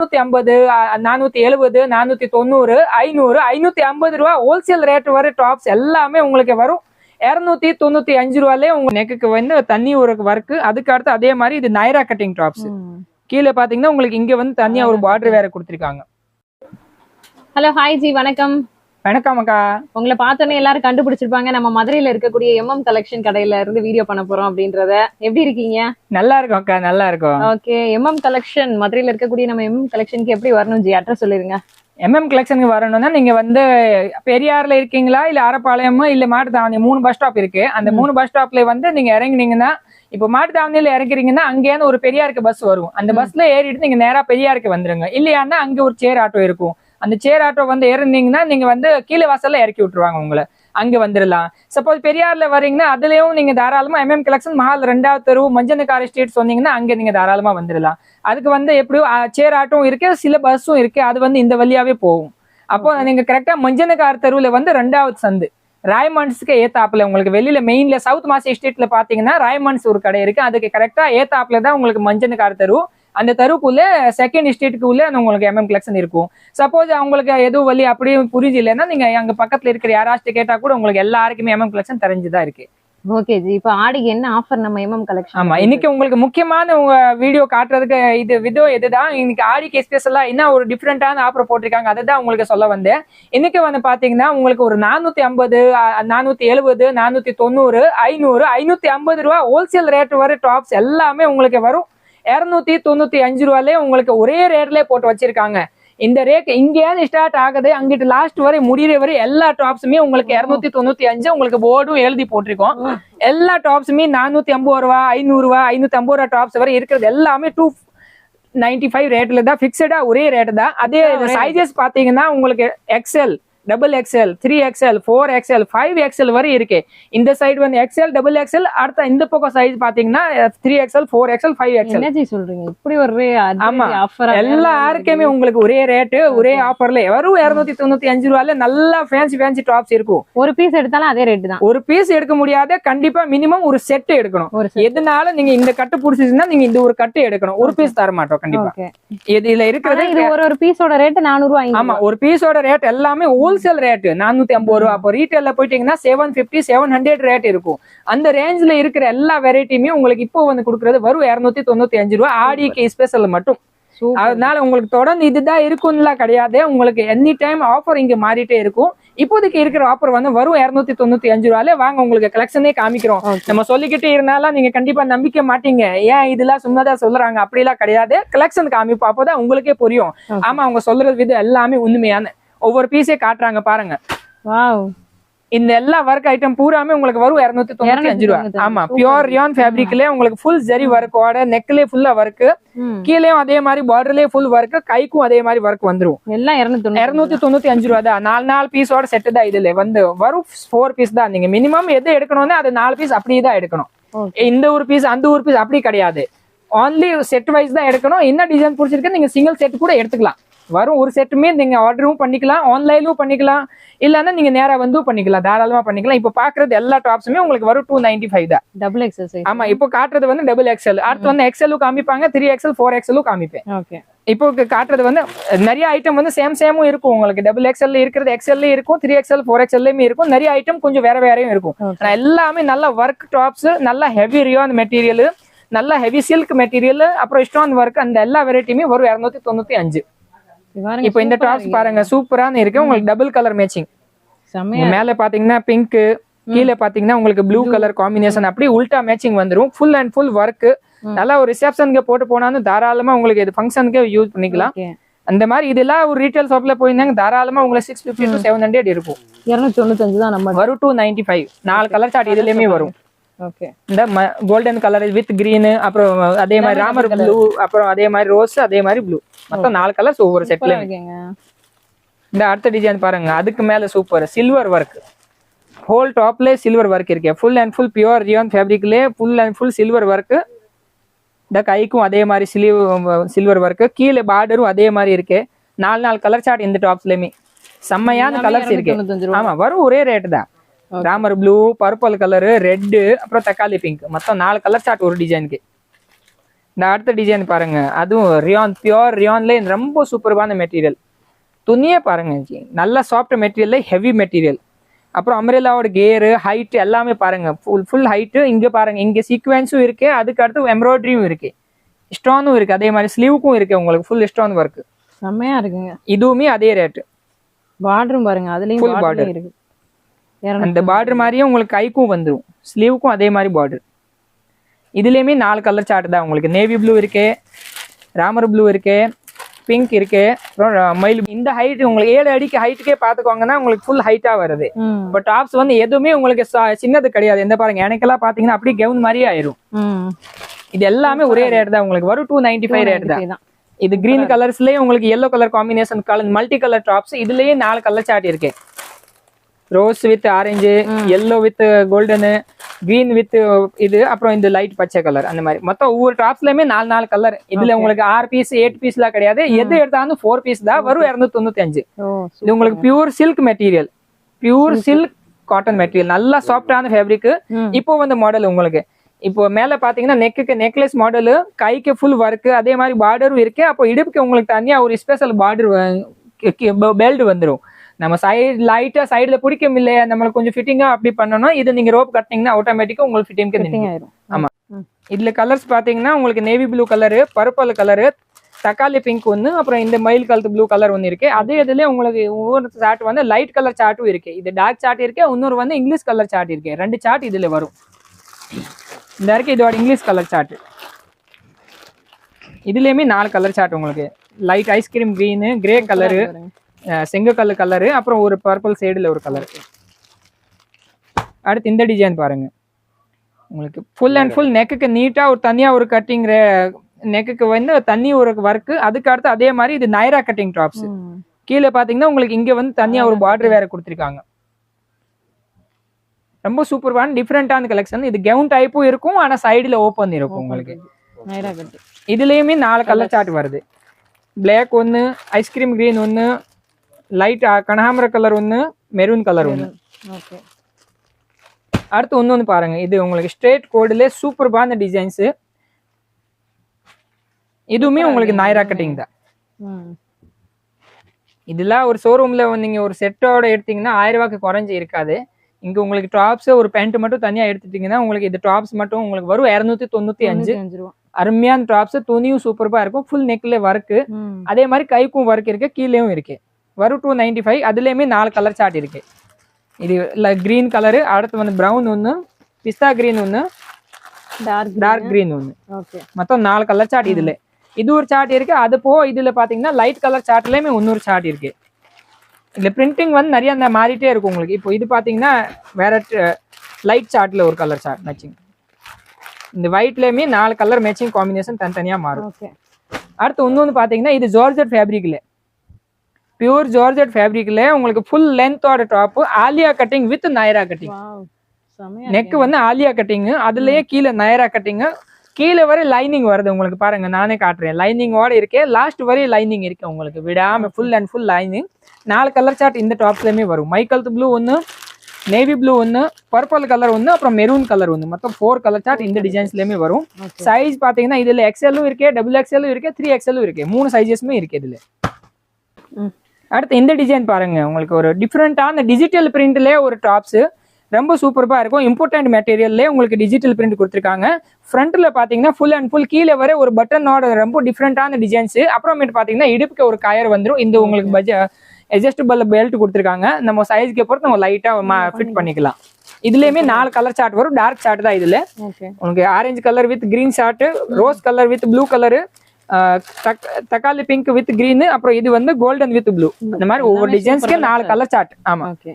நானூத்தி ஐம்பது நானூத்தி எழுபது நானூத்தி தொண்ணூறு ஐநூறு ஐநூத்தி ஐம்பது ரூபா ஹோல்சேல் ரேட் வர டாப்ஸ் எல்லாமே உங்களுக்கு வரும். இருநூத்தி தொண்ணூத்தி அஞ்சு ரூபாலே உங்க நெக்குக்கு வந்து தண்ணி ஒரு ஒர்க்கு அதுக்கு அடுத்து அதே மாதிரி இது நைரா கட்டிங் டாப்ஸ் கீழே பாத்தீங்கன்னா உங்களுக்கு இங்க வந்து தனியா ஒரு பார்டர் வேற கொடுத்திருக்காங்க. ஹலோ ஹாய் ஜி வணக்கம். வணக்கம் அக்கா. உங்களை பார்த்தோன்னே எல்லாரும் கண்டுபிடிச்சிருப்பாங்க. நம்ம மதுரையில இருக்கக்கூடிய எம்எம் கலெக்ஷன் கடையில இருந்து வீடியோ பண்ண போறோம் அப்படின்றத. எப்படி இருக்கீங்க? நல்லா இருக்கும் அக்கா நல்லா இருக்கும். ஓகே எம்எம் கலெக்ஷன் மதுரையில இருக்கக்கூடிய நம்ம எம்எம் கலெக்ஷனுக்கு எப்படி வரணும்? ஜி அட்ரஸ் சொல்லிருங்க. எம்எம் கலெக்ஷனுக்கு வரணும்னா நீங்க வந்து பெரியார்ல இருக்கீங்களா? இல்ல அரப்பாளையம் இல்ல மாட்டுத்தாவணி மூணு பஸ் ஸ்டாப் இருக்கு. அந்த மூணு பஸ் ஸ்டாப்ல வந்து நீங்க இறங்குனீங்கன்னா இப்போ மாட்டுத்தாவணியில இறங்குறீங்கன்னா அங்கேருந்து ஒரு பெரியாருக்கு பஸ் வரும். அந்த பஸ்ல ஏறிட்டு நீங்க நேரா பெரியாருக்கு வந்துருங்க. இல்லையான்னா அங்க ஒரு சேர் ஆட்டோ இருக்கும். அந்த சேர் ஆட்டோ வந்து இறந்தீங்கன்னா நீங்க வந்து கீழே வாசல்ல இறக்கி விட்டுருவாங்க உங்களை. அங்க வந்துடலாம். சப்போஸ் பெரியார்ல வரீங்கன்னா அதுலயும் நீங்க தாராளமா எம்எம் கலெக்ஷன் மஹால் ரெண்டாவது தெரு மஞ்சனக்கார ஸ்ட்ரீட் சொன்னீங்கன்னா அங்க நீங்க தாராளமா வந்துடலாம். அதுக்கு வந்து எப்படியும் சேர் ஆட்டோவும் இருக்கு சில பஸ்ஸும் இருக்கு அது வந்து இந்த வழியாவே போகும். அப்போ நீங்க கரெக்டா மஞ்சனக்கார தெருவுல வந்து ரெண்டாவது சந்து. ராய்மண்ட்ஸ்க்கு ஏத்தாப்புல உங்களுக்கு வெளியில மெயின்ல சவுத் மாசி எஸ்டேட்ல பாத்தீங்கன்னா ராய்மண்ட்ஸ் ஒரு கடை இருக்கு. அதுக்கு கரெக்டா ஏத்தாப்புல தான் உங்களுக்கு மஞ்சனக்கார தெரு. அந்த தெருக்குள்ள செகண்ட் எஸ்டேட்டுக்குள்ள உங்களுக்கு எம்எம் கலெக்ஷன் இருக்கும். சப்போஸ் அவங்களுக்கு எதுவும் வழி அப்படியே புரிஞ்சு நீங்க அங்க பக்கத்துல இருக்கிற யாராச்சும் கேட்டா கூட உங்களுக்கு எல்லாருக்குமே எம்எம் கலெக்ஷன் தெரிஞ்சுதான் இருக்கு. ஓகே ஜி. இப்போ ஆடிக்கு என்ன ஆஃபர் நம்ம எம்எம் கலெக்ஷன் ஆமா இன்னைக்கு உங்களுக்கு முக்கியமான உங்க வீடியோ காட்டுறதுக்கு இது விதோ இதுதான் இன்னைக்கு ஆடிக்கு ஸ்பெஷலா என்ன ஒரு டிஃப்ரெண்டான ஆஃபர் போட்டிருக்காங்க? அதை தான் உங்களுக்கு சொல்ல வந்தேன். இன்னைக்கு வந்து பாத்தீங்கன்னா உங்களுக்கு ஒரு நானூத்தி ஐம்பது நானூத்தி எழுபது நானூத்தி தொண்ணூறு ஐநூறு ஐநூத்தி ஐம்பது ரூபா ஹோல்சேல் ரேட் வர டாப்ஸ் எல்லாமே உங்களுக்கு வரும். இருநூத்தி தொண்ணூத்தி அஞ்சு ரூபாலே உங்களுக்கு ஒரே ரேட்லயே போட்டு வச்சிருக்காங்க. இந்த ரேட் இங்கேயாவது ஸ்டார்ட் ஆகுது அங்கிட்டு லாஸ்ட் வரை முடிகிற வரை எல்லா டாப்ஸுமே உங்களுக்கு இருநூத்தி தொண்ணூத்தி அஞ்சு உங்களுக்கு போர்டும் எழுதி போட்டிருக்கோம். எல்லா டாப்ஸுமே நானூத்தி ஐம்பது ரூபா ஐநூறு ரூபா ஐநூத்தி ஐம்பது ரூபா டாப்ஸ் வரை இருக்கிறது எல்லாமே டூ நைன்டி ஃபைவ் ரேட்ல தான் பிக்சடா ஒரே ரேட் தான். அதே சைஸஸ் பாத்தீங்கன்னா உங்களுக்கு XL double XL three XL four XL five XL வரை இருக்கு. இந்த சைடு வந்து எக்ஸ்எல் டபுள் எக்ஸ்எல் அடுத்த இந்த பக்கம் சைஸ் பாத்தீங்கன்னா three XL four XL five XL சொல்றீங்க? இப்படி ஒரு ஆமா. எல்லாருக்குமே உங்களுக்கு ஒரே ரேட்டு ஒரே ஆஃபர்ல வெறும் இருநூத்தி தொண்ணூத்தி அஞ்சு ரூபாயில நல்லா ஃபேன்சி ஃபேன்சி டாப்ஸ் இருக்கும். ஒரு பீஸ் எடுத்தாலும் அதே ரேட் தான். ஒரு பீஸ் எடுக்க முடியாத கண்டிப்பா மினிமம் ஒரு செட் எடுக்கணும். எதுனால நீங்க இந்த கட்டு பிடிச்சிச்சுன்னா நீங்க இந்த ஒரு கட்டு எடுக்கணும். ஒரு பீஸ் தர மாட்டோம் கண்டிப்பா. இதுல இருக்கிறது இது ஒரு ஒரு பீஸோட ரேட் நானூறு ஆமா ஒரு பீஸோட ரேட் எல்லாமே ஹோல்சேல் ரேட் நானூத்தி ஐம்பது ரூபா. அப்போ ரீட்டைல்ல போயிட்டீங்கன்னா seven fifty seven hundred rate இருக்கும். அந்த ரேஞ்ச்ல இருக்கிற எல்லா வெரைட்டியுமே உங்களுக்கு இப்போ வந்து கொடுக்கறது வரும் இருநூத்தி தொண்ணூத்தி அஞ்சு ரூபா. ஆடிக்கு ஸ்பெஷல் மட்டும். அதனால உங்களுக்கு தொடர்ந்து இதுதான் இருக்கும்லாம் கிடையாது உங்களுக்கு எனி டைம் ஆஃபர் இங்க மாறிட்டே இருக்கும். இப்போதைக்கு இருக்கிற ஆஃபர் வந்து வரும் இருநூத்தி தொண்ணூத்தி அஞ்சு ரூபாலே வாங்க உங்களுக்கு கலெக்ஷனே காமிக்கிறோம். நம்ம சொல்லிக்கிட்டே இருந்தாலும் நீங்க கண்டிப்பா நம்பிக்க மாட்டீங்க. ஏன் இதெல்லாம் சும்மாதான் சொல்றாங்க? அப்படிலாம் கிடையாது. கலெக்ஷன் காமிப்போம் அப்போதான் உங்களுக்கே புரியும். ஆமா அவங்க சொல்றது விதம் எல்லாமே உண்மையான ஒவ்வொரு பீஸே காட்டுறாங்க பாருங்க. வாவ். இந்த எல்லா ஒர்க் ஐட்டம் பூராமே உங்களுக்கு வரும் இருநூத்தி தொண்ணூத்தி அஞ்சு ரூபா. 295 ஆமா பியூர் ரியான் ஃபேப்ரிக்ல உங்களுக்கு ஃபுல் ஜரி ஒர்க்கோட நெக்லயே ஃபுல்லா ஒர்க் கீழேயும் அதே மாதிரி பார்டர்லயே ஃபுல் ஒர்க் கைக்கும் அதே மாதிரி ஒர்க் வந்துரும். எல்லாம் இருநூத்தி தொண்ணூத்தி அஞ்சு ரூபா. தான். நாலு நாலு பீஸோட செட்டு தான் இதுல. வந்து வரும் ஃபோர் பீஸ் தான். நீங்க மினிமம் எது எடுக்கணும்னா அது நாலு பீஸ் அப்படியே தான் எடுக்கணும். இந்த ஒரு பீஸ் அந்த ஒரு பீஸ் அப்படி கிடையாது. ஒன்லி செட் வைஸ் தான் எடுக்கணும். என்ன டிசைன் பிடிச்சிருக்கு நீங்க சிங்கிள் செட் கூட எடுத்துக்கலாம். வரும் ஒரு செட்டுமே நீங்க ஆர்டரும் பண்ணிக்கலாம் ஆன்லைனும் பண்ணிக்கலாம். இல்லைன்னா நீங்க நேரா வந்து பண்ணிக்கலாம் தாராளமா பண்ணிக்கலாம். இப்போ பாக்குறது எல்லா டாப்ஸுமே உங்களுக்கு வரும் டூ நைன்டி ஃபைவ் தான் டபுள் எக்ஸசைஸ் ஆமா இப்போ காட்டுறது வந்து டபுள் எக்ஸ்எல் அடுத்து வந்து எக்ஸ்எல்லும் காமிப்பாங்க த்ரீ எக்ஸ்எல் ஃபோர் எக்ஸ்எல்லும் காமிப்பேன். ஓகே இப்போ காட்டுறது வந்து நிறைய ஐட்டம் வந்து சேம் சேமும் இருக்கும் உங்களுக்கு. டபுள் எக்ஸ்எல் இருக்கிறது எக்ஸ்எல்ல இருக்கும் த்ரீ எக்ஸ்எல் ஃபோர் எக்ஸ்எல்லையுமே இருக்கும். நிறைய ஐட்டம் கொஞ்சம் வேற வேறையும் இருக்கும். எல்லாமே நல்ல ஒர்க் டாப்ஸ் நல்ல ஹெவி ரியான் மெட்டீரியல் நல்ல ஹெவி சில்க் மெட்டீரியல் அப்புறம் ஸ்டோன் ஒர்க் அந்த எல்லா வெரைட்டியுமே வரும் இரநூத்தி தொண்ணூத்தி அஞ்சு. இப்போ இந்த டாப்ஸ் பாருங்க சூப்பரான இருக்கு. உங்களுக்கு டபுள் கலர் மேட்சிங் மேல பாத்தீங்கன்னா பிங்க் கீழே பாத்தீங்கன்னா உங்களுக்கு ப்ளூ கலர் காம்பினேஷன் அப்படி உல்டா மேட்சிங் வந்துரும். ஃபுல் அண்ட் ஃபுல் ஒர்க் நல்லா ஒரு ரிசப்ஷனுக்கு போட்டு போனாலும் தாராளமா உங்களுக்கு இது ஃபங்க்ஷனுக்கு யூஸ் பண்ணிக்கலாம். அந்த மாதிரி இதெல்லாம் ஒரு ரீட்டைல் ஷாப்ல போயிருந்தாங்க. தாராளமா உங்களுக்கு six fifty to seven hundred இருக்கும் இருநூத்தி தொண்ணூத்தஞ்சு தான் நம்ம வரும் டூ நைன்டி ஃபைவ் நாலு கலர் சார்ட் இதுலயுமே வரும். இந்த கோல்டன் கலர் வித் கிரீன் அப்புறம் அதே மாதிரி ராமர் ப்ளூ அப்புறம் அதே மாதிரி ரோஸ் அதே மாதிரி ப்ளூ மொத்தம் நாலு கலர்ஸ் ஒவ்வொரு செட்ல இந்த அடுத்த டிசைன் பாருங்க. அதுக்கு மேல சூப்பர் சில்வர் ஒர்க் ஹோல் டாப்ல சில்வர் ஒர்க் இருக்கு. Full and full pure rayon ஃபேப்ரிக்லேயே full and full silver work இந்த கைக்கும் அதே மாதிரி சிலிவ் சில்வர் ஒர்க் கீழே பார்டரும் அதே மாதிரி இருக்கு. நாலு நாலு கலர் சார்ட் இந்த டாப்ஸ்லயுமே செம்மையான கலர்ஸ் இருக்கு. 295 ரூபா. ஆமா வரும் ஒரே ரேட் தான். Ramar blue purple colour red அப்புறம் தக்காளி பிங்க் மொத்தம் நாலு கலர் சார்ட் ஒரு டிசைனுக்கு இந்த அடுத்த டிசைன் பாருங்க. அதுவும் ரியான் பியோர் ரியான்ல ரொம்ப சூப்பரான மெட்டீரியல் துணியே பாருங்க. நல்ல சாஃப்ட் மெட்டீரியல்ல ஹெவி மெட்டீரியல் அப்புறம் அம்ரேலாவோட கேரு ஹைட் எல்லாமே பாருங்க. ஃபுல் ஃபுல் ஹைட்டு இங்க பாருங்க. இங்க சீக்வன்ஸும் இருக்கு. அதுக்கு அடுத்து எம்ப்ராய்டரியும் இருக்கு. ஸ்டோனும் இருக்கு. அதே மாதிரி ஸ்லீவுக்கும் இருக்கு உங்களுக்கு ஃபுல் ஸ்டோன் ஒர்க் செம்மையா இருக்குங்க. இதுவுமே அதே ரேட்டு பார்டரும் பாருங்க. அதுலயும் பார்டர். இருக்கு. அந்த பார்டர் மாதிரியே உங்களுக்கு கைக்கும் வந்துடும் ஸ்லீவுக்கும் அதே மாதிரி பார்டர் இதுலயுமே நாலு கலர் சார்ட் தான் உங்களுக்கு. நேவி ப்ளூ இருக்கு ராமர் ப்ளூ இருக்கு பிங்க் இருக்கு அப்புறம் மயில் இந்த ஹைட் உங்களுக்கு ஏழு அடிக்கு ஹைட்டுக்கே பாத்துக்கோங்கன்னா உங்களுக்கு ஃபுல் ஹைட்டா வருது. பட் டாப்ஸ் வந்து எதுவுமே உங்களுக்கு சின்னது கிடையாது. எந்த பாருங்க எனக்கெல்லாம் பாத்தீங்கன்னா அப்படியே கவுன் மாதிரியே ஆயிரும். இது எல்லாமே ஒரே ரேட் தான் உங்களுக்கு. வரும் டூ நைன்டி ஃபைவ் ரேட் தான். இது கிரீன் கலர்ஸ்லயே உங்களுக்கு yellow colour combination colour multi colour tops இதுலயே நாலு கலர் சார்ட் இருக்கு. Rose with orange yellow with golden green with இது அப்புறம் இந்த லைட் பச்சை கலர் அந்த மாதிரி. மொத்தம் ஒவ்வொரு டாப்ஸ்லயுமே நாலு நாலு கலர் இதுல உங்களுக்கு ஆறு பீஸ் எயிட் பீஸ்லாம் கிடையாது. எது எடுத்தாலும் ஃபோர் பீஸ் தான். வரும் இரநூத்தி தொண்ணூத்தி அஞ்சு இது உங்களுக்கு pure silk material pure silk cotton material நல்லா சாஃப்டான ஃபேப்ரிக். இப்போ வந்து மாடல் உங்களுக்கு. இப்போ மேல பாத்தீங்கன்னா நெக்குக்கு நெக்லஸ் மாடல் கைக்கு ஃபுல் ஒர்க் அதே மாதிரி பார்டரும் இருக்கு. அப்போ இடுப்புக்கு உங்களுக்கு தனியா ஒரு ஸ்பெஷல் பார்டர் பெல்ட் வந்துரும். நம்ம சைடு லைட்டா சைடுல பிடிக்க இல்லையா நம்மளுக்கு கொஞ்சம் ஃபிட்டிங்கா அப்படி பண்ணணும் இது நீங்க ரோப் கட்டினீங்கன்னா ஆட்டோமேட்டிக்கா உங்களுக்கு ஃபிட்டிங் ஆயிரும். ஆமா. இதுல கலர்ஸ் பாத்தீங்கன்னா உங்களுக்கு navy blue colour purple colour தக்காளி பிங்க் ஒன்று அப்புறம் இந்த மயில் கலர் ப்ளூ கலர் ஒன்று இருக்கு. அதே இதுல உங்களுக்கு ஒவ்வொரு சார்ட் வந்து லைட் கலர் சார்ட்டும் இருக்கு. இது டார்க் சார்ட் இருக்கு இன்னொரு வந்து இங்கிலீஷ் கலர் சார்ட் இருக்கு. ரெண்டு சார்ட் இதுல வரும். இந்த இருக்கு இதோட இங்கிலீஷ் கலர் சார்ட் இதுலயுமே நாலு கலர் சார்ட் உங்களுக்கு. லைட் ஐஸ்கிரீம் green கிரே கலரு செங்கக்கல் கலரு அப்புறம் ஒரு பர்பிள் சைடுல ஒரு கலர் அடுத்து இந்த டிசைன் பாருங்க. உங்களுக்கு ஃபுல் அண்ட் ஃபுல் நெக்குக்கு நீட்டா ஒரு தனியா ஒரு கட்டிங் நெக்குக்கு வந்து தனி ஒரு ஒர்க் அதுக்கு அடுத்து அதே மாதிரி இது நைரா கட்டிங் டாப்ஸ். கீழே பாத்தீங்கன்னா உங்களுக்கு இங்க வந்து தனியா ஒரு பார்டர் வேற கொடுத்துருக்காங்க. ரொம்ப சூப்பர்வான டிஃப்ரெண்டான கலெக்ஷன் இது கவுன் டைப்பும் இருக்கும் ஆனா சைடுல ஓப்பன் இருக்கும் உங்களுக்கு. இதுலயுமே நாலு கலர் சார்ட் வருது. பிளாக் ஒன்று ஐஸ்கிரீம் green ஒன்று லைட் கனகாமர கலர் ஒன்று மெரூன் கலர் ஒன்று ஓகே அடுத்து ஒன்று பாருங்க. இது உங்களுக்கு ஸ்ட்ரெயிட் கோடுல சூப்பர்பான டிசைன்ஸ் இதுவுமே உங்களுக்கு நாயரா கட்டிங் தான். இதெல்லாம் ஒரு ஷோரூம்ல நீங்க ஒரு செட்டோட எடுத்தீங்கன்னா ஆயிரம் ரூபாய்க்கு குறைஞ்சி இருக்காது. இங்க உங்களுக்கு டாப்ஸ் ஒரு பேண்ட் மட்டும் தனியா எடுத்துட்டீங்கன்னா உங்களுக்கு இது டாப்ஸ் மட்டும் உங்களுக்கு வரும் இரநூத்தி தொண்ணூத்தி அஞ்சு. அருமையான டாப்ஸ் துணியும் சூப்பர்பா இருக்கும். ஃபுல் நெக்ல ஒர்க்கு அதே மாதிரி கைக்கும் ஒர்க் இருக்கு கீழேயும் இருக்கு. வரும் டூ நைன்டி ஃபைவ் அதுலேயுமே நாலு கலர் சார்ட் இருக்கு. இது க்ரீன் கலரு அடுத்து வந்து ப்ரௌன் ஒன்று பிஸ்தா க்ரீன் ஒன்று டார்க் டார்க் க்ரீன் ஒன்று ஓகே மொத்தம் நாலு கலர் சார்ட் இதுல. இது ஒரு சார்ட் இருக்கு. அது போ இதுல பாத்தீங்கன்னா லைட் கலர் சார்ட்லயுமே இன்னொரு சார்ட் இருக்கு. இதுல பிரிண்டிங் வந்து நிறைய அந்த மாறிட்டே இருக்கும் உங்களுக்கு. இப்போ இது பாத்தீங்கன்னா வேற லைட் சார்ட்ல ஒரு கலர் சார்ட் மேட்சிங் இந்த ஒயிட்லயுமே நாலு கலர் மேட்சிங் காம்பினேஷன் தனித்தனியா மாறும். ஓகே அடுத்து இன்னொன்று பார்த்தீங்கன்னா இது ஜார்ஜெட் ஃபேப்ரிக்ல பியூர் ஜார்ஜெட் ஃபேப்ரிக்ல உங்களுக்கு full லென்த்தோட top Alia cutting with Naira cutting neck வந்து ஆலியா கட்டிங் அதுலயே கீழே நயரா கட்டிங் கீழே வரை லைனிங் வருது உங்களுக்கு பாருங்க நானே காட்டுறேன். லைனிங்கோட இருக்கே லாஸ்ட் வரை லைனிங் இருக்கு உங்களுக்கு. விடாம ஃபுல் அண்ட் ஃபுல் லைனிங் நாலு கலர் சார்ட் இந்த டாப்ஸ்லயுமே வரும். மைக்கல்த் ப்ளூ ஒன்று நேவி ப்ளூ ஒன்று பர்பிள் கலர் ஒன்று அப்புறம் மெரூன் கலர் ஒன்று மொத்தம் ஃபோர் கலர் சார்ட் இந்த டிசைன்ஸ்லயுமே வரும். சைஸ் பாத்தீங்கன்னா இதுல எக்ஸ்எல்லும் இருக்கு டபுள் எக்ஸ்எல்லும் இருக்கு த்ரீ எக்ஸ்எல்லும் இருக்கு. மூணு சைஸஸுமே இருக்கு இதுல. அடுத்து இந்த டிசைன் பாருங்க. உங்களுக்கு ஒரு டிஃப்ரெண்டான டிஜிட்டல் பிரிண்ட்லயே ஒரு டாப்ஸ் ரொம்ப சூப்பர்பா இருக்கும். இம்பார்ட்டன்ட் மெட்டீரியல்லே உங்களுக்கு டிஜிட்டல் பிரிண்ட் கொடுத்துருக்காங்க. ஃப்ரண்ட்ல பாத்தீங்கன்னா ஃபுல் அண்ட் ஃபுல் கீழே வரை ஒரு பட்டனோட ரொம்ப டிஃப்ரெண்டான டிசைன்ஸ் அப்புறமேட்டு பாத்தீங்கன்னா இடுப்புக்கு ஒரு கயர் வந்துரும். இந்த உங்களுக்கு பட்ஜ அட்ஜஸ்டபிள் பெல்ட் கொடுத்துருக்காங்க. நம்ம சைஸ்க்கு பொறுத்து நம்ம லைட்டா ஃபிட் பண்ணிக்கலாம். இதுலயுமே நாலு கலர் சார்ட் வரும். டார்க் சார்ட் தான் இதுல. உங்களுக்கு orange colour with green short rose colour with blue colour தக்காளி பிங்க் வித் green அப்புறம் இது வந்து கோல்டன் வித் ப்ளூ இந்த மாதிரி ஒவ்வொரு டிசைன்ஸ்க்கு நாலு கலர் சார்ட் ஆமா. ஓகே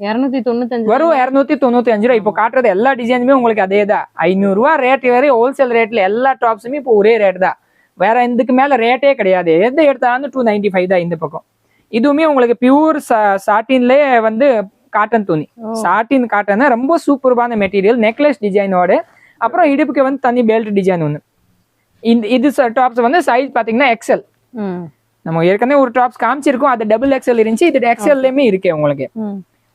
இருநூத்தி தொண்ணூத்தஞ்சு வரும் இரநூத்தி தொண்ணூத்தி அஞ்சு ரூபா இப்போ காட்டுறது எல்லா டிசைனுமே உங்களுக்கு அதே தான் ஐநூறு ரூபா ரேட் வரை ஹோல்சேல் ரேட்ல எல்லா டாப்ஸுமே இப்போ ஒரே ரேட் தான். வேற இதுக்கு மேல ரேட்டே கிடையாது. எந்த எடுத்தாலும் டூ நைன்டி ஃபைவ் தான் இந்த பக்கம். இதுவுமே உங்களுக்கு பியூர் சாட்டின்லே வந்து காட்டன் துணி. சாட்டின் காட்டன் ரொம்ப சூப்பர்பான மெட்டீரியல் நெக்லஸ் டிசைனோட அப்புறம் இடுப்புக்கு வந்து தனி பெல்ட் டிசைன் ஒன்று இந்த இது டாப்ஸ் வந்து சைஸ் பாத்தீங்கன்னா எக்ஸல் நம்ம ஏற்கனவே ஒரு டாப்ஸ் காமிச்சிருக்கோம். அது டபுள் எக்ஸல் இருந்துச்சு. இது எக்ஸல்லையுமே இருக்கு உங்களுக்கு.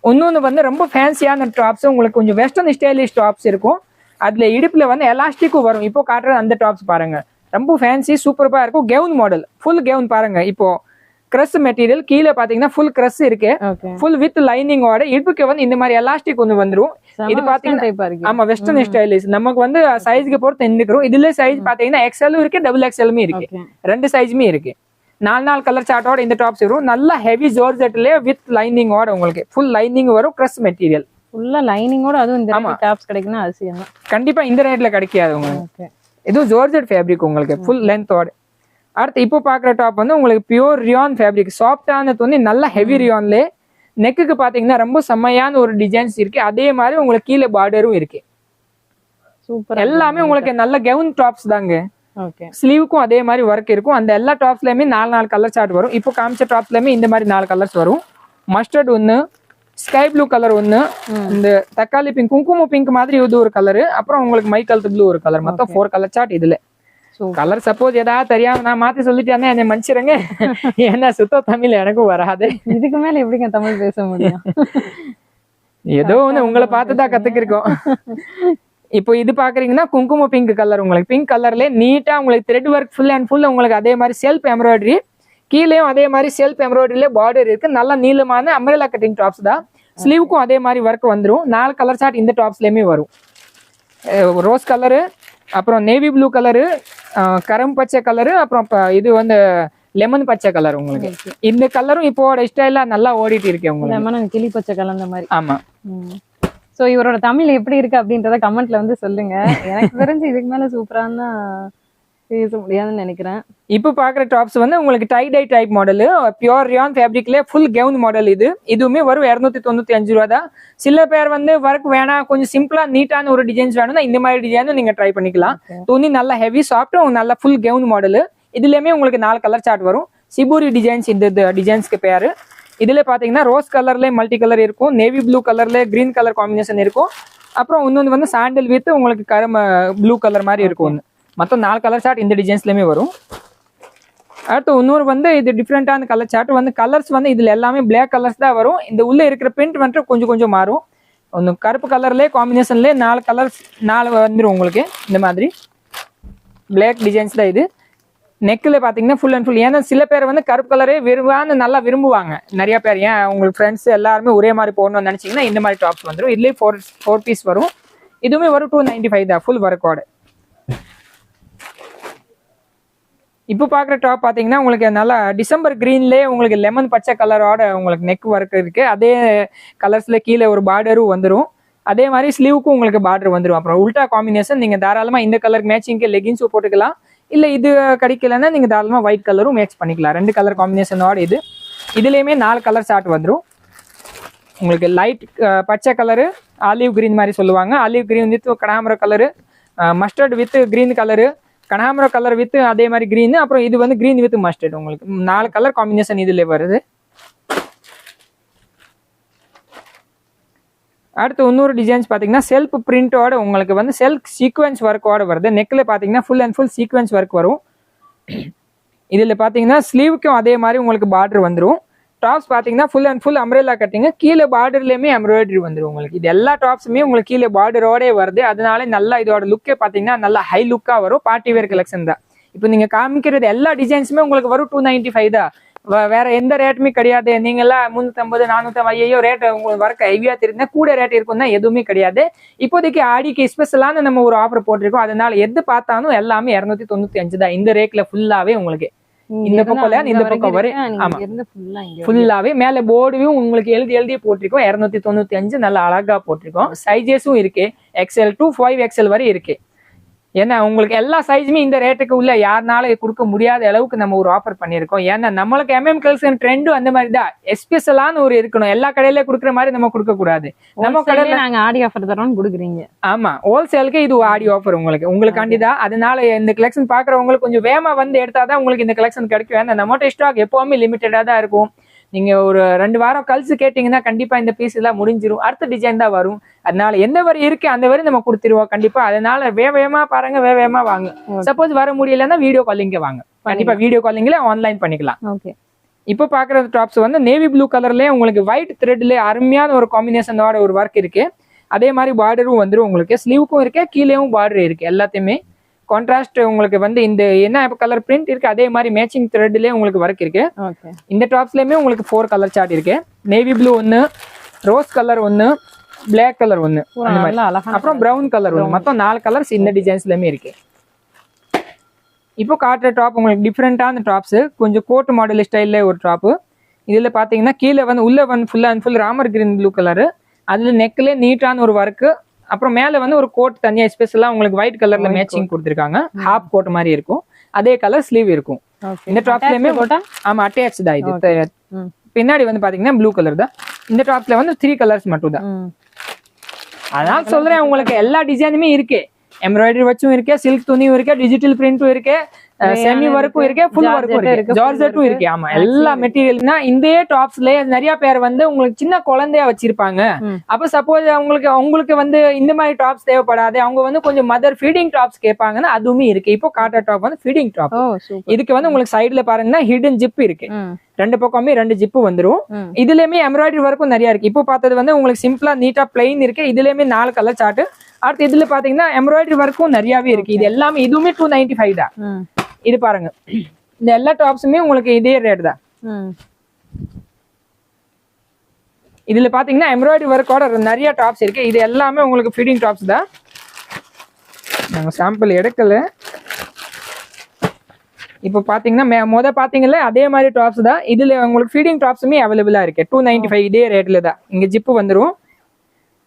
இன்னொன்று வந்து ரொம்ப ஃபேன்சியான டாப்ஸ் உங்களுக்கு கொஞ்சம் வெஸ்டர்ன் ஸ்டைலிஷ் டாப்ஸ் இருக்கும். அதுல இடுப்புல வந்து எலாஸ்டிக்கும் வரும். இப்போ காட்டுறது அந்த டாப்ஸ் பாருங்க. ரொம்ப ஃபேன்சி சூப்பரா இருக்கும். கெவுன் மாடல் ஃபுல் கெவுன் பாருங்க. இப்போ கிரஸ் மெட்டீரியல் கீழே பாத்தீங்கன்னா ஃபுல் கிரஸ் இருக்கு. ஃபுல் வித் லைனிங்கோட இடுப்புக்கு வந்து இந்த மாதிரி எலாஸ்டிக் ஒன்று வந்துரும். இது பாத்தீங்கன்னா ஆமா வெஸ்டர்ன் ஸ்டைலிஷ் நமக்கு வந்து சைஸ்க்கு பொறுத்து நின்னுக்கிறோம் இதுல சைஸ் பாத்தீங்கன்னா எக்ஸ்எல்லும் இருக்கு டபுள் எக்ஸ்எல்லுமே இருக்கு. ரெண்டு சைஸுமே இருக்கு. நாலு நாலு கலர் சார்ட்டோட இந்த டாப்ஸ் வரும். நல்ல ஹெவி ஜோர்ஜெட்லயே வித் லைனிங்கோட உங்களுக்கு ஃபுல் லைனிங் வரும் கிரஸ் மெட்டீரியல் ஃபுல்லா லைனிங்கோட அதுவும் இந்த ஆமா. டாப்ஸ் கிடைக்குன்னா அதிசயம் தான் கண்டிப்பா இந்த ரேட்ல கிடைக்காது உங்களுக்கு. இதுவும் ஜோர்ஜெட் ஃபேப்ரிக் உங்களுக்கு ஃபுல் லென்த்தோட அடுத்து இப்போ பார்க்குற டாப் வந்து உங்களுக்கு பியூர் ரியான் ஃபேப்ரிக் சாஃப்டான துணி நல்ல ஹெவி ரியான்ல நெக்குக்கு பாத்தீங்கன்னா ரொம்ப செம்மையான ஒரு டிசைன்ஸ் இருக்கு. அதே மாதிரி உங்களுக்கு கீழே பார்டரும் இருக்கு. சூப்பர் எல்லாமே உங்களுக்கு நல்ல கவுன் டாப்ஸ் தாங்க. ஓகே. ஸ்லீவுக்கும் அதே மாதிரி ஒர்க் இருக்கும். அந்த எல்லா டாப்ஸ்லயுமே நாலு நாலு கலர் சார்ட் வரும். இப்போ காமிச்ச டாப்ஸ்லயுமே இந்த மாதிரி நாலு கலர்ஸ் வரும். மஸ்டர்ட் ஒன்று ஸ்கை ப்ளூ கலர் ஒன்று இந்த தக்காளி பிங்க் குங்கும பிங்க் மாதிரி இது ஒரு கலர் அப்புறம் உங்களுக்கு மை கலர் ப்ளூ ஒரு கலர் மொத்தம் ஃபோர் கலர் சார்ட் இதுல. கலர் சப்போஸ் ஏதாவது தெரியாம நான் மாத்தி சொல்லிட்டேன்னா என்னை மன்னிச்சிருங்க. ஏன்னா சுத்த தமிழ் எனக்கும் வராது. இதுக்கு மேல எப்படிங்க தமிழ் பேச முடியும்? ஏதோ ஒண்ணு உங்களை பார்த்து தான் கத்துக்கிருக்கோம். இப்போ இது பாக்குறீங்கன்னா குங்கும பிங்க் கலர் உங்களுக்கு. பிங்க் கலர்ல நீட்டா உங்களுக்கு thread work full and full உங்களுக்கு அதே மாதிரி செல்ஃப் எம்ப்ராய்டரி கீழேயும் அதே மாதிரி செல்ஃப் எம்ப்ராய்டரியில பார்டர் இருக்கு. நல்ல நீளமான அம்ரேலா கட்டிங் டாப்ஸ் தான். ஸ்லீவுக்கும் அதே மாதிரி ஒர்க் வந்துரும். நாலு கலர் சார்ட் இந்த டாப்ஸ்லயுமே வரும். ரோஸ் கலரு அப்புறம் நேவி ப்ளூ கலரு கரம் பச்சை கலரு அப்புறம் இது வந்து லெமன் பச்சை கலர் உங்களுக்கு. இந்த கலரும் இப்போட ஸ்டைலா நல்லா ஓடிட்டு இருக்கு உங்களுக்கு. லெமன் கிளி பச்சை கலந்த மாதிரி. ஆமா. சோ இவரோட தமிழ் எப்படி இருக்கு அப்படின்றத கமெண்ட்ல வந்து சொல்லுங்க. எனக்கு தெரிஞ்சு இதுக்கு மேல சூப்பரான பேச முடியாதுன்னு நினைக்கிறேன். இப்போ பாக்குற டாப்ஸ் வந்து உங்களுக்கு tie dye type model pure rayon ஃபேப்ரிக்ல full gown model இது. இதுவுமே வரும் இரநூத்தி தொண்ணூத்தி அஞ்சு ரூபா தான். சில பேர் வந்து ஒர்க் வேணாம் கொஞ்சம் சிம்பிளா நீட்டான ஒரு டிசைன்ஸ் வேணும்னா இந்த மாதிரி டிசைனும் நீங்க ட்ரை பண்ணிக்கலாம். துணி நல்லா ஹெவி சாஃப்டும் நல்ல ஃபுல் கவுன் மாடல் இதுலயுமே உங்களுக்கு நாலு கலர் சார்ட் வரும். சிபூரி டிசைன்ஸ் இந்த டிசைன்ஸ்க்கு பேரு இதுல பாத்தீங்கன்னா ரோஸ் கலர்ல மல்டி கலர் இருக்கும் நேவி ப்ளூ கலர்ல கிரீன் கலர் காம்பினேஷன் இருக்கும். அப்புறம் இன்னொன்று வந்து சாண்டல் வித் உங்களுக்கு கரும ப்ளூ கலர் மாதிரி இருக்கும் ஒன்று மொத்தம் நாலு கலர் சார்ட் இந்த டிசைன்ஸ்லேயுமே வரும். அடுத்து இன்னொரு வந்து இது டிஃப்ரெண்ட்டான கலர் சார்ட் வந்து கலர்ஸ் வந்து இதில் எல்லாமே பிளாக் கலர்ஸ் தான் வரும். இந்த உள்ளே இருக்கிற பிரிண்ட் வந்துட்டு கொஞ்சம் கொஞ்சம் மாறும். ஒன்று கருப்பு கலர்லேயே காம்பினேஷன்லேயே நாலு கலர்ஸ் நாலு வந்துடும் உங்களுக்கு. இந்த மாதிரி. பிளாக் டிசைன்ஸ் தான் இது. நெக்கில் பார்த்தீங்கன்னா ஃபுல் அண்ட் ஃபுல் ஏன்னா சில பேர் வந்து கருப்பு கலரே விரும்பான்னு நல்லா விரும்புவாங்க. நிறைய பேர். ஏன்? உங்களுக்கு ஃப்ரெண்ட்ஸ் எல்லாருமே ஒரே மாதிரி போடணும்னு நினச்சிங்கன்னா இந்த மாதிரி டாப்ஸ் வந்துடும் இதுலேயே ஃபோர் ஃபோர் பீஸ் வரும். இதுவுமே வரும் டூ நைன்ட்டி ஃபைவ் தான் ஃபுல் ஒர்க்கோட இப்போ பார்க்குற டாப் பார்த்தீங்கன்னா உங்களுக்கு நல்லா டிசம்பர் க்ரீன்லேயே உங்களுக்கு லெமன் பச்சை கலரோட உங்களுக்கு நெக் ஒர்க் இருக்குது அதே கலர்ஸில் கீழே ஒரு பார்டரும் வந்துடும் அதே மாதிரி ஸ்லீவுக்கும் உங்களுக்கு பார்டர் வந்துடும் அப்புறம் உல்டா காம்பினேஷன் நீங்கள் தாராளமாக இந்த கலர் மேட்சிங்க்கு லெகின்ஸும் போட்டுக்கலாம். இல்லை இது கிடைக்கலன்னா நீங்கள் தாராளமாக ஒயிட் கலரும் மேட்ச் பண்ணிக்கலாம். ரெண்டு கலர் காம்பினேஷனோட இது. இதுலேயுமே நாலு கலர் ஷார்ட் வந்துடும் உங்களுக்கு லைட் பச்சை கலரு ஆலிவ் க்ரீன் மாதிரி சொல்லுவாங்க. Olive green with கிராமர colour mustard with green colour கனகாமரம் கலர் வித் அதே மாதிரி க்ரீன் அப்புறம் இது வந்து க்ரீன் வித் மஸ்டர்ட் உங்களுக்கு. நாலு கலர் காம்பினேஷன் இதுல வருது. அடுத்து இன்னொரு டிசைன்ஸ் பார்த்தீங்கன்னா செல்ஃப் பிரிண்டோட உங்களுக்கு வந்து செல்ஃப் சீக்வன்ஸ் ஒர்க்கோட வருது. நெக்கில் பார்த்தீங்கன்னா full and full sequence work வரும். இதில் பார்த்தீங்கன்னா ஸ்லீவுக்கும் அதே மாதிரி உங்களுக்கு பார்டர் வந்துடும் டாப்ஸ் பார்த்தீங்கன்னா ஃபுல் அண்ட் ஃபுல் அம்ரேலா கட்டிங்க. கீழே பார்டர்லேயுமே எம்ப்ராய்டரி வந்துடும் உங்களுக்கு. இது எல்லா டாப்ஸுமே உங்களுக்கு கீழே பார்டரோடே வருது. அதனால நல்லா இதோட லுக்கே பார்த்தீங்கன்னா நல்லா ஹை லுக்காக வரும். பார்ட்டி வேர் கலெக்ஷன் தான். இப்போ நீங்கள் காமிக்கிறது எல்லா டிசைன்ஸுமே உங்களுக்கு வரும் டூ நைன்டி ஃபைவ் தான். வேற எந்த ரேட்டுமே கிடையாது. நீங்களாம் முந்நூற்றம்பது நானூற்றம்பது ஐயோ ரேட் உங்களுக்கு ஒர்க் ஹெவியாக தெரியுதுன்னா கூட ரேட் இருக்கும்னா எதுவுமே கிடையாது. இப்போதைக்கு ஆடிக்கு ஸ்பெஷலான நம்ம ஒரு ஆஃபர் போட்டிருக்கோம். அதனால எது பார்த்தாலும் எல்லாமே இரநூத்தி தொண்ணூற்றி அஞ்சு தான். இந்த ரேட்டில் ஃபுல்லாவே உங்களுக்கு இந்த பக்கம் இல்லையா, இந்த பக்கம் வரை. ஆமா. ஃபுல்லாவே மேல போர்டுவையும் உங்களுக்கு எழுதி எழுதி போட்டிருக்கோம். இரநூத்தி தொண்ணூத்தி அஞ்சு நல்லா அழகா போட்டிருக்கோம். சைஸஸும் இருக்கு. எக்ஸ்எல் டூ ஃபைவ் எக்ஸ்எல் வரை இருக்கு. ஏன்னா உங்களுக்கு எல்லா சைஸுமே இந்த ரேட்டுக்கு உள்ள யாருனால கொடுக்க முடியாத அளவுக்கு நம்ம ஒரு ஆஃபர் பண்ணியிருக்கோம். ஏன்னா நம்மளுக்கு எம்எம் கல்சன் ட்ரெண்டும் அந்த மாதிரி தான் எஸ்பெஷலான ஒரு இருக்கணும். எல்லா கடையில கொடுக்குற மாதிரி நம்ம கொடுக்க கூடாது. நம்ம கடையில நாங்க ஆடி ஆஃபர் தரோம்னு குடுக்குறீங்க. ஆமா. ஹோல்சேலுக்கு இது ஆடி ஆஃபர் உங்களுக்கு. உங்களுக்காண்டி தான் அதனால இந்த கலெக்ஷன் பாக்குறவங்களுக்கு கொஞ்சம் வேகமா வந்து எடுத்தாதான் உங்களுக்கு இந்த கலெக்ஷன் கிடைக்கும். ஏன்னா நம்மகிட்ட ஸ்டாக் எப்பவுமே லிமிட்டடா தான் இருக்கும். நீங்க ஒரு ரெண்டு வாரம் கழிச்சு கேட்டீங்கன்னா கண்டிப்பா இந்த பீஸ் எல்லாம் முடிஞ்சிரும். அடுத்த டிசைன் தான் வரும். அதனால எந்த வரி இருக்கு அந்த வரி நம்ம கொடுத்துருவோம் கண்டிப்பா. அதனால வே வேகமா பாருங்க வே வேகமா வாங்க. சப்போஸ் வர முடியலன்னா வீடியோ காலிங்க வாங்க. கண்டிப்பா வீடியோ காலிங்ல ஆன்லைன் பண்ணிக்கலாம். ஓகே இப்போ பாக்குற டாப்ஸ் வந்து நேவி ப்ளூ கலர்லயே உங்களுக்கு ஒயிட் த்ரெட்ல அருமையான ஒரு காம்பினேஷனோட ஒரு ஒர்க் இருக்கு. அதே மாதிரி பார்டரும் வந்துரும் உங்களுக்கு. ஸ்லீவுக்கும் இருக்கு கீழேயும் பார்டர் இருக்கு. எல்லாத்தையுமே கான்ட்ராஸ்ட் உங்களுக்கு வந்து இந்த என்ன கலர் பிரிண்ட் இருக்கு அதே மாதிரி மேட்சிங் த்ரெட்லயே உங்களுக்கு ஒர்க் இருக்கு. ஓகே இந்த டாப்ஸ்லயுமே உங்களுக்கு ஃபோர் கலர் சார்ட் இருக்கு. நேவி ப்ளூ ஒன்னு ரோஸ் கலர் ஒன்னு Black கலர் ஒன்னு அப்புறம் பிரவுன் கலர் ஒன்று மொத்தம் நாலு கலர்ஸ் இந்த டிசைன்ஸ்லயுமே இருக்கு. இப்போ காட்டுற டாப் உங்களுக்கு டிஃப்ரெண்டான டாப்ஸ் கொஞ்சம் கோட் மாடல் ஸ்டைல்ல ஒரு டாப் இதுல பாத்தீங்கன்னா கீழே வந்து உள்ள வந்து ஃபுல் அண்ட் ஃபுல் ராமர் கிரீன் ப்ளூ கலர் அதுல நெக்ல நீட்டான ஒரு ஒர்க்கு அப்புறம் மேல வந்து ஒரு கோட் தனியா ஸ்பெஷலா உங்களுக்கு ஒயிட் கலர்ல மேட்சிங் கொடுத்துருக்காங்க. ஹாஃப் கோட் மாதிரி இருக்கும். அதே கலர் ஸ்லீவ் இருக்கும். இந்த டாப்ஸ்லயுமே போட்டா ஆமா அட்டாச் தான் இது. பின்னாடி வந்து பாத்தீங்கன்னா ப்ளூ கலர் தான். இந்த டாப்ஸ்ல வந்து த்ரீ கலர்ஸ் மட்டும் தான் அதான் சொல்றேன் உங்களுக்கு எல்லா டிசைனுமே இருக்கு. எம்ப்ராய்டரி வச்சும் இருக்கு சில்க் துணியும் இருக்கு டிஜிட்டல் பிரிண்டும் இருக்கு செமி ஒர்க்கும் இருக்கு ஃபுல் ஒர்க்கும் இருக்கு ஜார்ஜெட்டும் இருக்கு. ஆமா. எல்லா மெட்டீரியல்னா இந்த டாப்ஸ்ல நிறைய பேர் வந்து உங்களுக்கு சின்ன குழந்தையா வச்சிருப்பாங்க. அப்ப சப்போஸ் அவங்களுக்கு அவங்களுக்கு வந்து இந்த மாதிரி டாப்ஸ் தேவைப்படாது. அவங்க வந்து கொஞ்சம் மதர் ஃபீடிங் டாப்ஸ் கேட்பாங்கன்னா அதுவுமே இருக்கு. இப்போ காட்டர் டாப் வந்து ஃபீடிங் டாப் இதுக்கு வந்து உங்களுக்கு சைடுல பாருங்கன்னா ஹிடன் ஜிப் இருக்கு. ரெண்டு பக்கமே ரெண்டு ஜிப்பு வந்துரும். இதுலயுமே எம்ப்ராய்டரி ஒர்க்கும் நிறைய இருக்கு. இப்போ பார்த்தது வந்து உங்களுக்கு சிம்பிளா நீட்டா பிளைன் இருக்கு. இதுலயுமே நாலு கலர் சார்ட் அடுத்து இதுல பாத்தீங்கன்னா எம்ப்ராய்டரி ஒர்க்கும் நிறையவே இருக்கு. இது எல்லாமே இதுவுமே டூ நைன்டி ஃபைவ் தான் இது பாருங்க. இந்த எல்லா டாப்ஸுமே உங்களுக்கு இதே ரேட் தான். இதுல பாத்தீங்கன்னா எம்ப்ராய்டரி ஒர்க்கோட நிறைய டாப்ஸ் இருக்கு. இது எல்லாமே உங்களுக்கு ஃபீடிங் டாப்ஸ் தான். நாங்க சாம்பிள் எடுக்கல. இப்போ பாத்தீங்கன்னா மே- முத பாத்தீங்கல்ல அதே மாதிரி டாப்ஸ் தான். இதுல உங்களுக்கு ஃபீடிங் டாப்ஸுமே அவைலபிளா இருக்கு. டூ நைன்டி ஃபைவ் இதே ரேட்ல தான். இங்க ஜிப்பு வந்துரும்.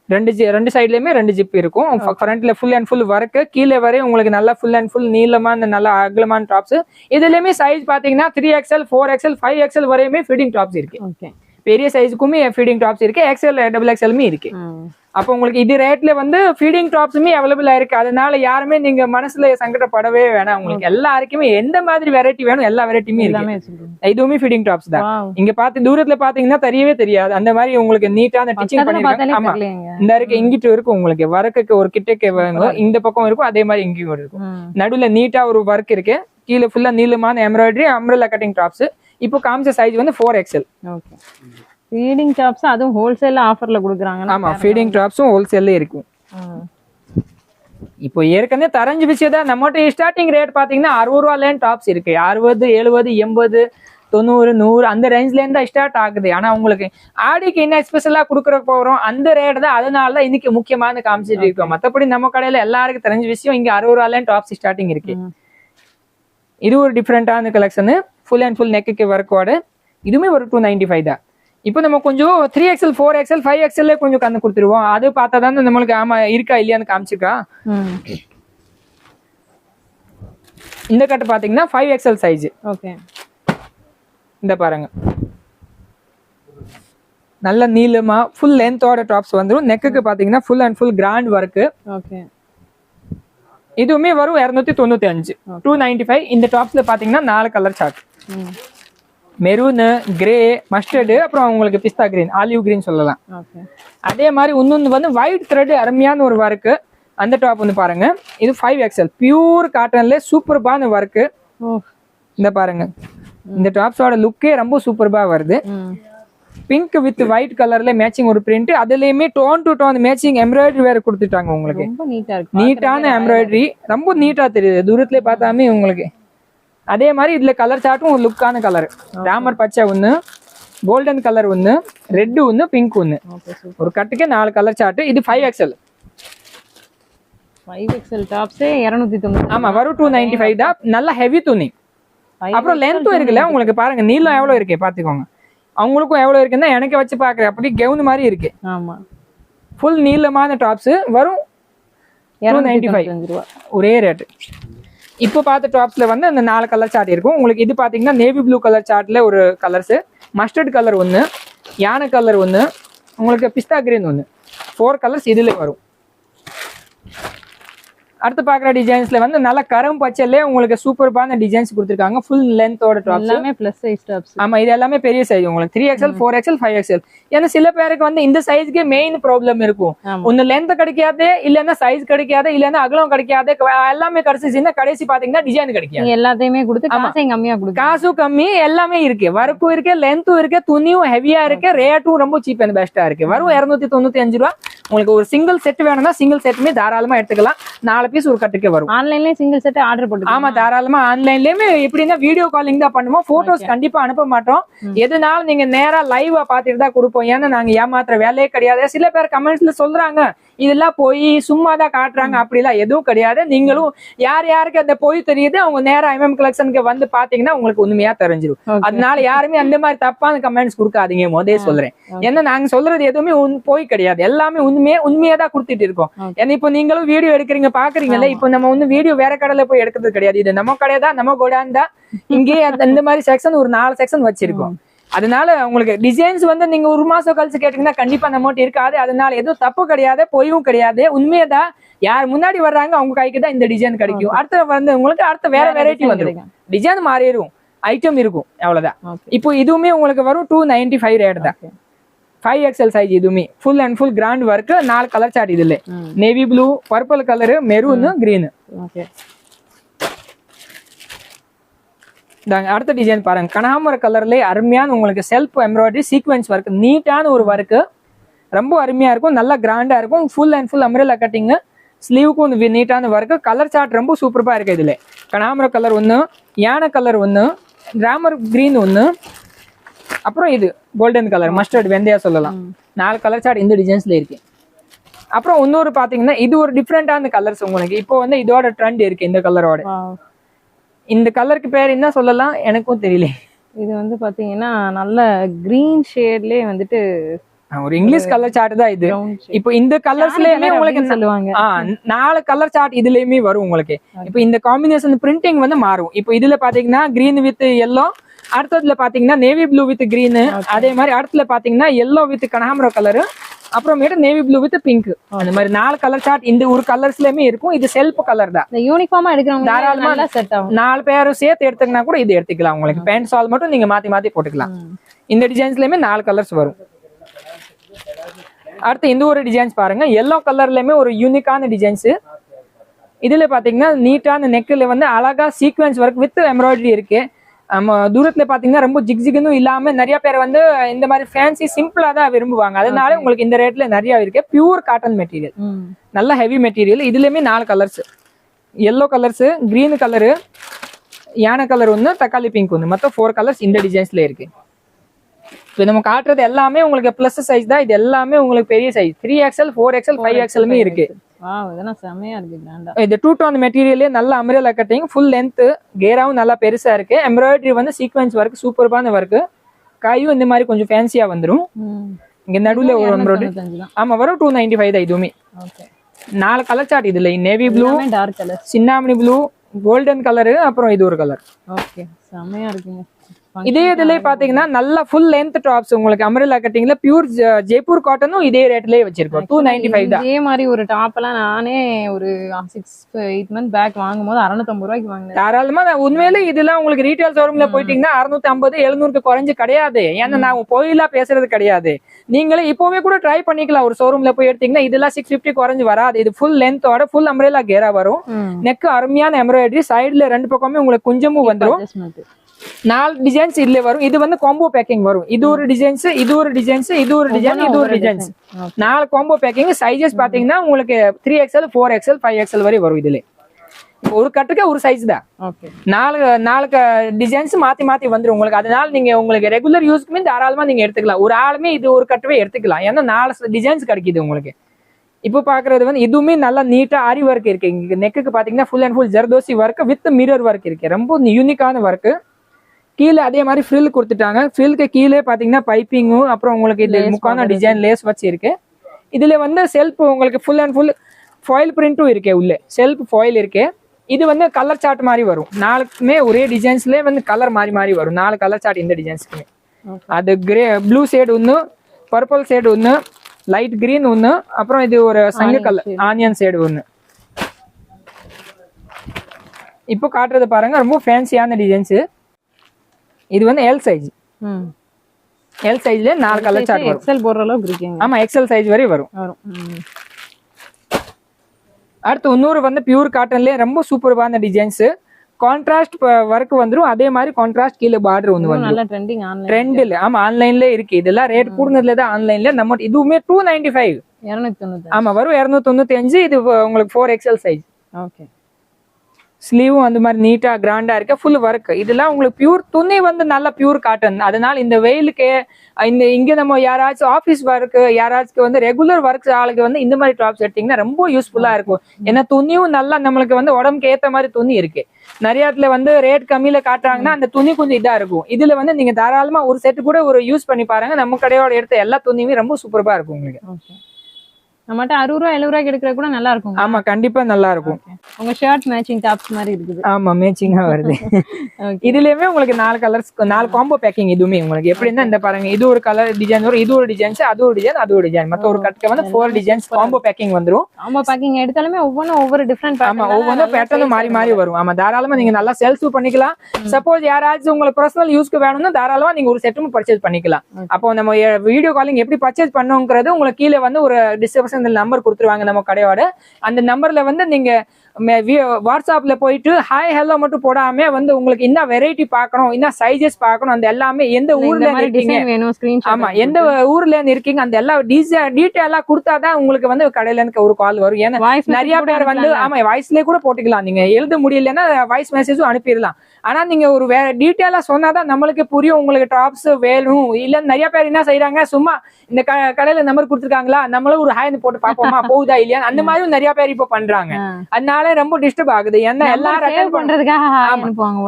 ரெண்டு ஜி ரெண்டு சைட்லயுமே ரெண்டு ஜிப் இருக்கும். ஃப்ரண்ட்ல ஃபுல் அண்ட் ஃபுல் ஒர்க் கீழே வரை உங்களுக்கு நல்லா ஃபுல் அண்ட் ஃபுல் நீளமான நல்ல அகலமான டாப்ஸ் இதுலயுமே சைஸ் பாத்தீங்கன்னா three XL four XL five XL வரையுமே ஃபீடிங் டாப்ஸ் இருக்கு. ஓகே பெரிய சைஸுக்குமே ஃபீடிங் டாப்ஸ் இருக்கு. எக்ஸ்எல் டபுள் எக்ஸ்எல்மே இருக்கு. அப்போ உங்களுக்கு இது ரேட்ல வந்து ஃபீடிங் டாப்ஸுமே அவைலபிளா இருக்கு. அதனால யாருமே நீங்க மனசுல சங்கடப்படவே வேணாம். உங்களுக்கு எல்லாருக்குமே எந்த மாதிரி வெரைட்டி வேணும் எல்லா வெரைட்டியுமே எல்லாமே இதுவுமே ஃபீடிங் டாப்ஸ் தான். இங்க பார்த்து தூரத்துல பாத்தீங்கன்னா தெரியவே தெரியாது. அந்த மாதிரி உங்களுக்கு நீட்டான டிச்சிங் பக்கத்துல பண்ணிருக்காங்க பார்த்தாலே ஆமா. இந்த இருக்கு இங்கிட்டு இருக்கும் உங்களுக்கு. வரக்குக்கு ஒரு கிட்டக்கு இந்த பக்கம் இருக்கும் அதே மாதிரி இங்கேயும் இருக்கும். நடுவுல நீட்டா ஒரு ஒர்க் இருக்கு. கீழே ஃபுல்லா நீளமான எம்ப்ராய்டரி அம்ரல்லா கட்டிங் டாப்ஸ் இப்போ காமிச்ச சைஸ் வந்து four XL okay feeding shops அதுவும் ஹோல்சேல்ல ஆஃபர்ல கொடுக்குறாங்க. ஆமா ஃபீடிங் டாப்ஸும் ஹோல்சேல்ல இருக்கும். இப்போ ஏற்கனவே தரஞ்சு விஷயம் தான் நம்மகிட்ட ஸ்டார்டிங் ரேட் பாத்தீங்கன்னா அறுபது ரூபாலேருந்து டாப்ஸ் இருக்கு. அறுபது எழுபது எண்பது தொண்ணூறு நூறு அந்த ரேஞ்ச்ல இருந்து ஸ்டார்ட் ஆகுது. ஆனா உங்களுக்கு ஆடிக்கு என்ன ஸ்பெஷலா கொடுக்குற போறோம் அந்த ரேட் தான் அதனால தான் இன்னைக்கு முக்கியமான காமிச்சிட்டு இருக்கோம். மத்தபடி நம்ம கடையில எல்லாருக்கும் தெரிஞ்ச விஷயம் இங்க அறுபது ரூபாலேருந்து டாப்ஸ் ஸ்டார்டிங் இருக்கு. இது ஒரு டிஃப்ரெண்டான கலெக்ஷன் ஃபுல் அண்ட் ஃபுல் நெக்குக்கு ஒர்க்கோட இதுவுமே ஒரு டூ நைன்டி ஃபைவ் தான். இப்போ நம்ம கொஞ்சம் three XL four XL five எக்ஸ்எல்ல கொஞ்சம் கந்து கொடுத்துருவோம். அது பார்த்தா தான் நம்மளுக்கு ஆமா இருக்கா இல்லையான்னு காமிச்சிருக்கா? இந்த கட்டு பாத்தீங்கன்னா ஃபைவ் எக்ஸ்எல் சைஸ் ஓகே. இந்த பாருங்க. நல்ல நீளமா ஃபுல் லென்த்தோட டாப்ஸ் வந்துடும் நெக்குக்கு பாத்தீங்கன்னா full and full grand work okay. இதுவுமே வரும் இரநூத்தி தொண்ணூத்தி அஞ்சு. டூ நைன்டி ஃபைவ் இந்த டாப்ஸ்ல பாத்தீங்கன்னா நாலு colour chart maroon grey mustard அப்புறம் உங்களுக்கு பிஸ்தா கிரீன் ஆலிவ் கிரீன் சொல்லலாம். அதே மாதிரி இன்னொன்று வந்து ஒயிட் த்ரெட் அருமையான ஒரு ஒர்க்கு அந்த டாப் வந்து பாருங்க. இது ஃபைவ் எக்ஸ்எல் பியூர் காட்டன்ல சூப்பர்பான ஒர்க்கு இந்த பாருங்க. இந்த டாப்ஸோட லுக்கே ரொம்ப சூப்பர்பா வருது. பிங்க் வித் ஒயிட் கலர்ல மேட்சிங் ஒரு பிரிண்ட் அதுலயுமே tone to tone matching embroidery வேற கொடுத்துட்டாங்க உங்களுக்கு. ரொம்ப நீட்டா இருக்கு. நீட்டான எம்ப்ராய்டரி ரொம்ப நீட்டா தெரியுது. தூரத்துல பார்த்தாமே உங்களுக்கு. அதே மாதிரி இதுல கலர் சார்ட்டும் ஒரு லுக்கான கலர் ராமர் பச்சை ஒன்று கோல்டன் கலர் ஒன்று ரெட் ஒன்று பிங்க் சூப்பர் ஒரு கட்டுக்கு நாலு கலர் சார்ட் இது ஃபைவ் எக்ஸ்எல் ஃபைவ் எக்ஸ்எல் டாப்ஸே இரநூத்தி தொண்ணூறு ஆமா வரும் டூ நைன்டி ஃபைவ் தான். நல்ல ஹெவி துணி. அப்புறம் லென்த்தும் இருக்குல்ல உங்களுக்கு பாருங்க நீளம் எவ்வளவு இருக்கு பாத்துக்கோங்க. அவங்களுக்கும் எவ்வளவு இருக்குன்னா எனக்கு வச்சு பாக்குறேன். அப்படி கவுன் மாதிரி இருக்கு. ஆமா. ஃபுல் நீளமான டாப்ஸ் வரும் இரநூத்தி 295. தொண்ணூத்தஞ்சு ரூபா. ஒரே ரேட்டு இப்போ பார்த்த டாப்ஸ்ல வந்து அந்த நாலு கலர் சார்ட் இருக்கும். உங்களுக்கு இது பாத்தீங்கன்னா நேவி ப்ளூ கலர் சார்ட்ல ஒரு கலர்ஸ் மஸ்டர்ட் கலர் ஒன்று யானை கலர் ஒன்று உங்களுக்கு பிஸ்தா கிரீன் ஒன்று ஃபோர் கலர்ஸ் இதுல வரும். அடுத்து பார்க்குற டிசைன்ஸ்ல வந்து நல்ல கரும் பச்சையிலே உங்களுக்கு சூப்பர்பான டிசைன்ஸ் கொடுத்துருக்காங்க. ஃபுல் லென்த்தோட டாப்ஸ் எல்லாமே பிளஸ் சைஸ் டாப்ஸ் ஆமா இது எல்லாமே பெரிய சைஸ் உங்களுக்கு. Three XL four XL five XL ஏன்னா சில பேருக்கு வந்து இந்த சைஸ்க்கே மெயின் ப்ராப்ளம் இருக்கும். ஒன்னு லென்த் கிடைக்காது இல்லன்னா சைஸ் கிடைக்காது இல்லன்னா அகலம் கிடைக்காது எல்லாமே கிடைச்சிச்சுன்னா கடைசி பாத்தீங்கன்னா டிசைன் கிடைக்காது. நீங்க எல்லாத்தையுமே கொடுத்து காசையும் கம்மியா கொடுங்க. காசும் கம்மி எல்லாமே இருக்கு. ஒர்க்கும் இருக்கு லென்த்தும் இருக்கு துணியும் ஹெவியா இருக்கு ரேட்டும் ரொம்ப சீப் அண்ட் பெஸ்டா இருக்கு. வரும் இருநூத்தி தொண்ணூத்தி அஞ்சு ரூபா. உங்களுக்கு ஒரு சிங்கிள் செட் வேணும்னா சிங்கிள் செட்டுமே தாராளமா எடுத்துக்கலாம். நாலு பீஸ் ஒரு கட்டுக்கே வரும். ஆன்லைன்லயே சிங்கிள் செட் ஆர்டர் போட்டு ஆமா தாராளமா ஆன்லைன்லயுமே எப்படின்னா வீடியோ காலிங் தான் பண்ணுவோம். போட்டோஸ் கண்டிப்பா அனுப்ப மாட்டோம். எதுனாலும் நீங்க நேரா லைவா பாத்துட்டு தான் கொடுப்போம். ஏன்னா நாங்க ஏமாத்துற வேலையே கிடையாது. சில பேர் கமெண்ட்ஸ்ல சொல்றாங்க. இதெல்லாம் போய் சும்மா தான் காட்டுறாங்க அப்படிலாம் எதுவும் கிடையாது. நீங்களும் யார் யாருக்கு அந்த பொய் தெரியுது அவங்க நேரா எம்எம் கலெக்ஷனுக்கு வந்து பாத்தீங்கன்னா உங்களுக்கு உண்மையா தெரிஞ்சிடும். அதனால யாருமே அந்த மாதிரி தப்பான கமெண்ட்ஸ் கொடுக்காதீங்க முதே சொல்றேன். ஏன்னா நாங்க சொல்றது எதுவுமே போய் கிடையாது. எல்லாமே உண்மையே உண்மையா தான் கொடுத்துட்டு இருக்கோம். ஏன்னா இப்போ நீங்களும் வீடியோ எடுக்கிறீங்க பாக்குறீங்கல்ல இப்போ நம்ம வந்து வீடியோ வேற கடையில போய் எடுக்கிறது கிடையாது. இது நம்ம கடை தான் நம்ம கோடான் தான் இங்கேயே அந்த- இந்த மாதிரி செக்ஷன் ஒரு நாலு செக்ஷன் வச்சிருக்கோம். அதனால உங்களுக்கு டிசைன்ஸ் வந்து நீங்க ஒரு மாசம் கழிச்சு கேட்டீங்கன்னா கண்டிப்பா நம்மகிட்ட இருக்காது. அதனால எதுவும் தப்பு கிடையாது பொய்யும் கிடையாது. உண்மையதான் யார் முன்னாடி வர்றாங்க அவங்க கைக்கு தான் இந்த டிசைன் கிடைக்கும். அடுத்த வந்து உங்களுக்கு அடுத்த வேற வெரைட்டி வந்துடும் டிசைன் மாறிடும் ஐட்டம் இருக்கும். அவ்வளவுதான். இப்போ இதுவுமே உங்களுக்கு வரும் டூ நைன்டி ஃபைவ் ரேட் தான் ஃபைவ் எக்ஸல் சைஸ் இதுவுமே. Full and full grand work நாலு கலர் சார்ட் இதுல. Navy blue purple colour maroon green okay இதாங்க அடுத்த டிசைன் பாருங்க. கனகாமர கலர்லயே அருமையான உங்களுக்கு செல்ஃப் எம்ப்ராய்டரி சீக்வென்ஸ் ஒர்க் நீட்டான ஒரு ஒர்க்கு ரொம்ப அருமையா இருக்கும். நல்லா கிராண்டா இருக்கும். Full and full umbrella cutting ஸ்லீவுக்கும் நீட்டான ஒர்க்கு கலர் சார்ட் ரொம்ப சூப்பரா இருக்கு இதுல. கனகாமர கலர் ஒன்று யானை கலர் ஒன்று கிராமர் கிரீன் ஒன்று அப்புறம் இது கோல்டன் கலர் மஸ்டர்ட் வெந்தயா சொல்லலாம். நாலு கலர் சார்ட் இந்த டிசைன்ஸ்ல இருக்கு. அப்புறம் இன்னொரு பாத்தீங்கன்னா இது ஒரு டிஃப்ரெண்டான கலர்ஸ் உங்களுக்கு. இப்போ வந்து இதோட ட்ரெண்ட் இருக்கு இந்த கலரோட இந்த கலருக்கு பேர் என்ன சொல்லலாம்? எனக்கும் தெரியல. இது வந்து பாத்தீங்கன்னா நல்ல கிரீன் ஷேட்லயே வந்துட்டு ஒரு இங்கிலீஷ் கலர் சார்ட் தான் இது. இப்போ இந்த கலர்ஸ்லயுமே உங்களுக்கு சொல்லுவாங்க? நாலு கலர் சார்ட் இதுலயுமே வரும் உங்களுக்கு. இப்போ இந்த காம்பினேஷன் பிரிண்டிங் வந்து மாறும். இப்போ இதுல பாத்தீங்கன்னா கிரீன் வித் எல்லோ அடுத்ததுல பாத்தீங்கன்னா நேவி ப்ளூ வித் கிரீன் அதே மாதிரி அடுத்துல பாத்தீங்கன்னா எல்லோ வித் கனகாமர கலர் அப்புறமேட்டு நேவி ப்ளூ வித் பிங்க் அந்த மாதிரி நாலு கலர் சார்ட் இந்த ஒரு கலர்ஸ்லயுமே இருக்கும். இது செல்ஃப் கலர் தான். யூனிஃபார்மா எடுக்கிறவங்க தாராளமா செட் ஆகும். நாலு பேரும் சேர்த்து எடுத்துக்கினா கூட இது எடுத்துக்கலாம். உங்களுக்கு பேண்ட் சால் மட்டும் நீங்க மாத்தி மாத்தி போட்டுக்கலாம். இந்த டிசைன்ஸ்லயுமே நாலு கலர்ஸ் வரும். அடுத்து இந்த ஒரு டிசைன்ஸ் பாருங்க. எல்லோ கலர்லயுமே ஒரு யூனிக்கான டிசைன்ஸ் இதுல பாத்தீங்கன்னா நீட்டான நெக்கில் வந்து அழகா சீக்வென்ஸ் ஒர்க் வித் எம்ப்ராய்டரி இருக்கு. தூரத்துல பாத்தீங்கன்னா ரொம்ப ஜிக் ஜிக்னு இல்லாம நிறைய பேர் வந்து இந்த மாதிரி ஃபேன்சி சிம்பிளா தான் விரும்புவாங்க. அதனால உங்களுக்கு இந்த ரேட்ல நிறைய இருக்கு. Pure cotton material. நல்ல ஹெவி மெட்டீரியல் இதுலயுமே நாலு colours yellow colours green colour யானை கலர் ஒன்று தக்காளி பிங்க் ஒன்று மொத்தம் ஃபோர் கலர்ஸ் இந்த டிசைன்ஸ்ல இருக்கு. இப்போ நம்ம காட்டுறது எல்லாமே உங்களுக்கு ப்ளஸ் சைஸ் தான். இது எல்லாமே உங்களுக்கு பெரிய size three XL four XL five எக்ஸ்எல்மே இருக்கு. இதெல்லாம் செமையா இருக்கு கிராண்டா இது டூ டோன் மெட்டீரியலே நல்ல அம்ரேலா கட்டிங் ஃபுல் லென்த் கேராவும் நல்லா பெருசா இருக்கு. எம்ப்ராய்டரி வந்து சீக்வென்ஸ் ஒர்க் சூப்பர்பான ஒர்க் கையும் இந்த மாதிரி கொஞ்சம் ஃபேன்சியா வந்துரும். இங்க நடுவுல ஒரு எம்ப்ராய்டரி ஆமா வரும் டூ நைன்டி ஃபைவ் தான் இதுவுமே. ஓகே நாலு கலர் சார்ட் இதுல நேவி ப்ளூ டார்க் கலர் சின்னாமணி ப்ளூ கோல்டன் கலரு அப்புறம் இது ஒரு கலர் ஓகே செமையா இருக்குங்க. இதே இதுல பாத்தீங்கன்னா நல்ல ஃபுல் லென்த் டாப்ஸ் உங்களுக்கு அம்ரேலா கட்டிங்ல பியூர் ஜெய்ப்பூர் காட்டனும் இதே ரேட்லயே வச்சிருக்கோம். டூ நைன்டி ஃபைவ் தான். இதே மாதிரி ஒரு டாப் எல்லாம் நானே ஒரு சிக்ஸ் எயிட் மந்த் பேக் வாங்கும் போது அறுநூத்தம்பது ரூபாய்க்கு வாங்கினேன். தாராளமா உண்மையிலே இதெல்லாம் உங்களுக்கு ரீட்டைல் ஷோரூம்ல போயிட்டீங்கன்னா அறுநூத்தி ஐம்பது எழுநூறுக்கு குறைஞ்சு கிடையாது. ஏன்னா நான் போயிலா பேசுறது கிடையாது. நீங்களே இப்போவே கூட ட்ரை பண்ணிக்கலாம். ஒரு ஷோரூம்ல போய் எடுத்தீங்கன்னா இதெல்லாம் சிக்ஸ் பிப்டி குறைஞ்சு வராது. இது ஃபுல் லென்த்தோட ஃபுல் அம்ரேலா கேரா வரும். நெக் அருமையான எம்ப்ராய்டரி சைடுல ரெண்டு பக்கமே உங்களுக்கு குஞ்சமும் வந்துரும். அட்ஜஸ்ட்மெண்ட் நாலு டிசைன்ஸ் இதுல வரும். இது வந்து காம்போ பேக்கிங் வரும். இது ஒரு டிசைன்ஸ் இது ஒரு டிசைன்ஸ் இது ஒரு டிசைன் இது ஒரு டிசைன்ஸ் நாலு காம்போ பேக்கிங் சைஸஸ் பாத்தீங்கன்னா உங்களுக்கு three XL four XL five XL வரை வரும் இதுல. ஒரு கட்டுக்கு ஒரு சைஸ் தான். நாலு நாலு டிசைன்ஸ் மாத்தி மாத்தி வந்துரும் உங்களுக்கு. அதனால நீங்க உங்களுக்கு ரெகுலர் யூஸ்க்குமே தாராளமா நீங்க எடுத்துக்கலாம். ஒரு ஆளுமே இது ஒரு கட்டவே எடுத்துக்கலாம். ஏன்னா நாலு டிசைன்ஸ் கிடைக்குது உங்களுக்கு. இப்போ பாக்குறது வந்து இதுவுமே நல்லா நீட்டா ஆரி ஒர்க் இருக்கு. இங்க நெக்குக்கு பாத்தீங்கன்னா full and full zardozi work with mirror work இருக்கு. ரொம்ப யூனிக்கான ஒர்க் கீழே அதே மாதிரி ஃப்ரில் கொடுத்துட்டாங்க. ஃப்ரில்க்கு கீழே பாத்தீங்கன்னா பைப்பிங்கும் அப்புறம் உங்களுக்கு இது முக்கான. டிசைன் லேஸ் வச்சு இருக்கு. இதுல வந்து செல்ஃப் உங்களுக்கு ஃபுல் அண்ட் ஃபுல் ஃபாயில் பிரிண்ட்டும் இருக்கு உள்ள. செல்ஃப் ஃபாயில் இருக்கு. இது வந்து கலர் சார்ட் மாதிரி வரும். நாலுக்குமே ஒரே டிசைன்ஸ்லேயே வந்து கலர் மாறி மாறி வரும். நாலு கலர் சார்ட் இந்த டிசைன்ஸ்க்குமே. அது கிரே ப்ளூ ஷேடு ஒன்று பர்பிள் ஷேடு ஒன்று லைட் கிரீன் ஒன்று அப்புறம் இது ஒரு சங்கு கலர். ஆனியன் ஷேடு ஒன்று இப்போ காட்டுறது பாருங்க. ரொம்ப ஃபேன்சியான டிசைன்ஸ் இது வந்து எல் சைஸ் எல் சைஸ்ல நாலு கலர் சார்ட் வரும். எக்ஸல் போடுற அளவுக்கு இருக்கீங்க. ஆமா எக்ஸல் சைஸ் வரை வரும். அடுத்து இன்னொரு வந்து பியூர் காட்டன்லயே ரொம்ப சூப்பர்பான டிசைன்ஸ் கான்ட்ராஸ்ட் ஒர்க் வந்துரும். அதே மாதிரி கான்ட்ராஸ்ட் கீழே பார்டர் வந்துரும். நல்ல ட்ரெண்டிங் ஆன்லைன் ட்ரெண்டில் ஆமா ஆன்லைன்ல இருக்கு. இதெல்லாம் ரேட் கூடுனதுல தான் ஆன்லைன்ல நம்ம இதுவுமே டூ நைன்டி ஃபைவ் இருநூத்தி தொண்ணூத்தி ஆமா வரும் இருநூத்தி தொண்ணூத்தி அஞ்சு இது உங்களுக்கு four X L size okay ஸ்லீவும் அந்த மாதிரி நீட்டா கிராண்டா இருக்க ஃபுல் ஒர்க் இதெல்லாம் உங்களுக்கு பியூர் துணி வந்து நல்லா பியூர் காட்டன் அதனால இந்த வெயிலுக்கு இந்த இங்க நம்ம யாராச்சும் ஆஃபீஸ் ஒர்க்கு யாராச்சும் வந்து ரெகுலர் ஒர்க் ஆளுக்கு வந்து இந்த மாதிரி டாப்ஸ் எடுத்தீங்கன்னா ரொம்ப யூஸ்ஃபுல்லா இருக்கும். ஏன்னா துணியும் நல்லா நம்மளுக்கு வந்து உடம்புக்கு ஏத்த மாதிரி துணி இருக்கு. நிறைய இடத்துல வந்து ரேட் கம்மியில் காட்டுறாங்கன்னா அந்த துணி கொஞ்சம் இதா இருக்கும். இதுல வந்து நீங்க தாராளமா ஒரு செட் கூட ஒரு யூஸ் பண்ணி பாருங்க. நம்ம கடையோட எடுத்த எல்லா துணியுமே ரொம்ப சூப்பராக இருக்கும் உங்களுக்கு. நம்மகிட்ட அறுபது ரூபா எழுபது ரூபாய்க்கு எடுக்கிற கூட நல்லா இருக்கும் ஆமா கண்டிப்பா நல்லா இருக்கும் உங்க ஷர்ட் மேட்சிங் டாப்ஸ் மாதிரி இருக்குது. ஆமா மேட்சிங்கா வருது. இதுலயுமே உங்களுக்கு நாலு கலர்ஸ் நாலு காம்போ பேக்கிங் இதுவுமே உங்களுக்கு. எப்படின்னா இந்த பாருங்க இது ஒரு கலர் டிசைன் வரும் இது ஒரு டிசைன்ஸ் அது ஒரு டிசைன் அது ஒரு டிசைன் மத்த ஒரு கட்டுக்கு வந்து ஃபோர் டிசைன்ஸ் காம்போ பேக்கிங் வந்துரும். ஆமா பேக்கிங் எடுத்தாலுமே ஒவ்வொன்றும் ஒவ்வொரு டிஃப்ரெண்ட் ஆமா ஒவ்வொன்றும் பேட்டர்ன் மாறி மாறி வரும். ஆமா தாராளமா நீங்க நல்லா சேல்ஸ் பண்ணிக்கலாம். சப்போஸ் யாராச்சும் உங்களுக்கு பர்சனல் யூஸ்க்கு வேணும்னா தாராளமா நீங்க ஒரு செட்டும் பர்ச்சேஸ் பண்ணிக்கலாம். அப்போ நம்ம வீடியோ காலிங் எப்படி பர்ச்சேஸ் பண்ணுங்கிறது உங்களுக்கு கீழே வந்து ஒரு டிஸ்கிரிப்ஷன் நம்பர் கொடுத்துருவாங்க நம்ம கடையோட. அந்த நம்பர்ல வந்து நீங்க வாட்ஸ்அப்ல போயிட்டு ஹாய் ஹலோ மட்டும் போடாம வந்து உங்களுக்கு என்ன வெரைட்டி பார்க்கணும் என்ன சைஸஸ் பார்க்கணும் அந்த எல்லாமே எந்த ஊர்ல இருக்கீங்க? ஆமா எந்த ஊர்ல இருந்து இருக்கீங்க அந்த எல்லா டீட்டெயிலா கொடுத்தாதான் உங்களுக்கு வந்து கடையில இருந்து ஒரு கால் வரும். ஏன்னா நிறைய பேர் வந்து ஆமா வாய்ஸ்லயே கூட போட்டுக்கலாம். நீங்க எழுத முடியலன்னா வாய்ஸ் மெசேஜும் அனுப்பிடலாம். ஆனா நீங்க ஒரு வேற டீட்டெயிலா சொன்னாதான் நம்மளுக்கு புரியும் உங்களுக்கு டாப்ஸ் வேணும். இல்ல நிறைய பேர் என்ன செய்யறாங்க சும்மா இந்த க- கடையில நம்பர் கொடுத்துருக்காங்களா நம்மளும் ஒரு ஹாய் போட்டு பாப்போமா போகுதா இல்லையா? அந்த மாதிரியும் நிறைய பேர் இப்ப பண்றாங்க. அதனால ரொம்ப டிஸ்டர்ப் ஆகுது. ஏன்னா எல்லாரும்.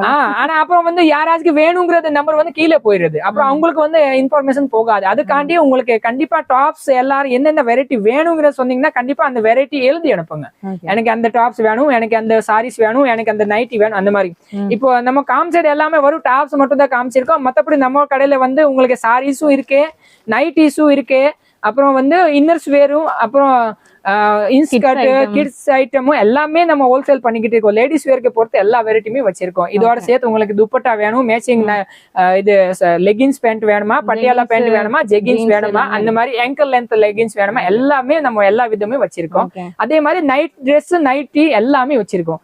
ஆ, ஆனா அப்புறம் வந்து யாராச்சும் வேணுங்கிறது நம்பர் வந்து கீழே போயிருது அப்புறம் அவங்களுக்கு வந்து இன்ஃபர்மேஷன் போகாது. அதுக்காண்டி உங்களுக்கு கண்டிப்பா டாப்ஸ் எல்லாரும் என்னென்ன வெரைட்டி வேணுங்கிறத சொன்னீங்கன்னா கண்டிப்பா அந்த வெரைட்டி எழுதி அனுப்புங்க. எனக்கு அந்த டாப்ஸ் வேணும் எனக்கு அந்த சாரீஸ் வேணும் எனக்கு அந்த நைட்டி வேணும் அந்த மாதிரி. இப்போ நம்ம காமிச்சது எல்லாமே வரும் டாப்ஸ் மட்டும் தான் காமிச்சிருக்கோம். மற்றபடி நம்ம கடையில் வந்து உங்களுக்கு சாரீஸும் இருக்கு நைட்டிஸும் இருக்கு அப்புறம் வந்து இன்னர்ஸ் வேரும் அப்புறம் இன்ஸ்கர்ட். கிட்ஸ் ஐட்டமும் எல்லாமே நம்ம ஹோல்சேல் பண்ணிக்கிட்டு இருக்கோம். லேடிஸ் வேர்க்கு பொறுத்து எல்லா வெரைட்டியுமே வச்சிருக்கோம். இதோட சேர்த்து உங்களுக்கு துப்பட்டா வேணும் மேட்சிங் இது லெகின்ஸ் பேண்ட் வேணுமா பட்டியாலா பேண்ட் வேணுமா ஜெகின்ஸ் வேணுமா அந்த மாதிரி ankle லென்த் லெகின்ஸ் வேணுமா எல்லாமே நம்ம எல்லா விதமே வச்சிருக்கோம். அதே மாதிரி நைட் Dress நைட்டி எல்லாமே வச்சிருக்கோம்.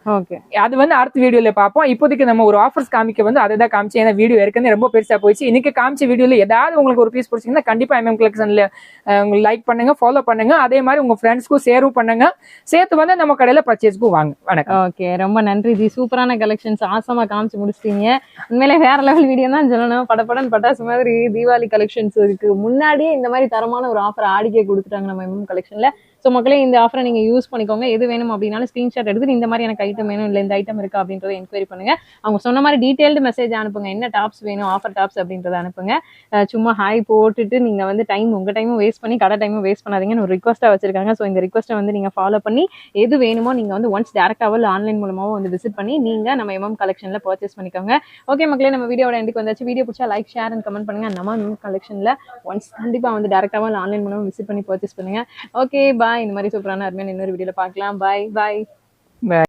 அது வந்து அடுத்த வீடியோல பார்ப்போம். இப்போதைக்கு நம்ம ஒரு ஆஃபர்ஸ் காமிக்க வந்து அதை தான் காமிச்சு ஏன்னா வீடியோ ஏற்கனவே ரொம்ப பெருசா போயிடுச்சு. இன்னைக்கு காமிச்ச வீடியோல ஏதாவது உங்களுக்கு ஒரு பீஸ் பிடிச்சிங்கன்னா கண்டிப்பா எம்எம் கலெக்ஷன்ல லைக் பண்ணுங்க ஃபாலோ பண்ணுங்க. அதே மாதிரி உங்க ஃப்ரெண்ட்ஸ்க்கும் ஷேரும் பண்ணுங்க. சேர்த்து வந்து நம்ம கடையில பர்ச்சேஸ்க்கும் வாங்க. வணக்கம். ஓகே ரொம்ப நன்றி ஜி. சூப்பரான கலெக்ஷன்ஸ் ஆசமா காமிச்சு முடிச்சிட்டீங்க. உண்மையிலே வேற லெவல் வீடியோ தான் சொல்லணும். படப்படன் பட்டாசு மாதிரி தீபாவளி கலெக்ஷன்ஸ் இருக்கு. முன்னாடியே இந்த மாதிரி தரமான ஒரு ஆஃபர் ஆடிக்கே கொடுத்துட்டாங்க நம்ம எம்எம் கலெக்ஷன்ல ஸோ மக்களே இந்த ஆஃபரை நீங்கள் யூஸ் பண்ணிக்கோங்க. எது வேணும் அப்படின்னாலும் ஸ்க்ரீன்ஷாட் எடுத்து இந்த மாதிரி எனக்கு ஐட்டம் வேணும் இல்லை இந்த ஐட்டம் இருக்கா அப்படின்றத என்கொயரி பண்ணுங்க. அவங்க சொன்ன மாதிரி டீட்டெயில்டு மெசேஜ் அனுப்புங்க. என்ன டாப்ஸ் வேணும் ஆஃபர் டாப்ஸ் அப்படின்றத அனுப்புங்க. சும்மா ஹாய் போட்டுட்டு நீங்கள் வந்து டைம் உங்கள் டைமும் வேஸ்ட் பண்ணி கடை டைமும் வேஸ்ட் பண்ணாதீங்கன்னு ஒரு ரிக்வஸ்ட்டாக வச்சிருக்காங்க. ஸோ இந்த ரிக்வஸ்ட்டை வந்து நீங்கள் ஃபாலோ பண்ணி எது வேணுமோ நீங்கள் வந்து ஒன்ஸ் டேரக்டாவோ இல்லை ஆன்லைன் மூலமாகவும் வந்து விசிட் பண்ணி நீங்கள் நம்ம எம்எம் கலெக்ஷனில் பர்ச்சேஸ் பண்ணிக்கோங்க. ஓகே மக்களே நம்ம வீடியோட எண்டுக்கு வந்தாச்சு. வீடியோ பிடிச்சா லைக் ஷேர் அண்ட் கமெண்ட் பண்ணுங்க. நம்ம எம்எம் கலெக்ஷன்ல ஒன்ஸ் கண்டிப்பாக வந்து டேரெக்டாக இல்லை ஆன்லைன் மூலமாக விசிட் பண்ணி பர்ச்சேஸ் பண்ணுங்க. ஓகே பாய் இந்த மாதிரி சூப்பரான அருமையான இன்னொரு வீடியோல பார்க்கலாம். பாய் பாய்